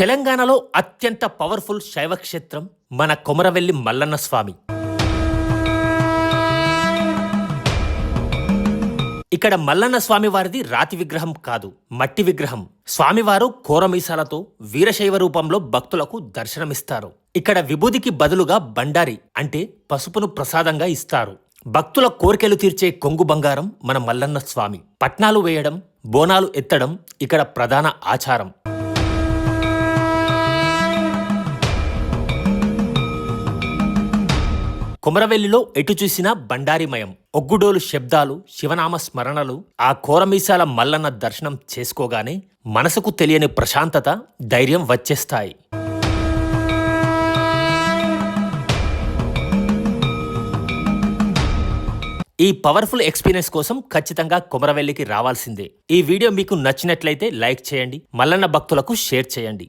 తెలంగాణలో అత్యంత పవర్ఫుల్ శైవ క్షేత్రం మన కొమరవెల్లి మల్లన్న స్వామి ఇక్కడ మల్లన్న స్వామి వారిది రాతి విగ్రహం కాదు మట్టి విగ్రహం. స్వామివారు కోరమీసాలతో వీరశైవ రూపంలో భక్తులకు దర్శనమిస్తారు. ఇక్కడ విభూదికి బదులుగా బండారి అంటే పసుపును ప్రసాదంగా ఇస్తారు. భక్తుల కోరికలు తీర్చే కొంగు బంగారం మన మల్లన్న స్వామి పట్నాలు వేయడం బోనాలు ఎత్తడం ఇక్కడ ప్రధాన ఆచారం. కుమరవెల్లిలో ఎటు చూసినా బండారిమయం. ఒగ్గుడోలు శబ్దాలు శివనామ స్మరణలు ఆ కోరమీసాల మల్లన్న దర్శనం చేసుకోగానే మనసుకు తెలియని ప్రశాంతత ధైర్యం వచ్చేస్తాయి. ఈ పవర్ఫుల్ ఎక్స్పీరియన్స్ కోసం ఖచ్చితంగా కుమరవెల్లికి రావాల్సిందే. ఈ వీడియో మీకు నచ్చినట్లయితే లైక్ చేయండి మల్లన్న భక్తులకు షేర్ చేయండి.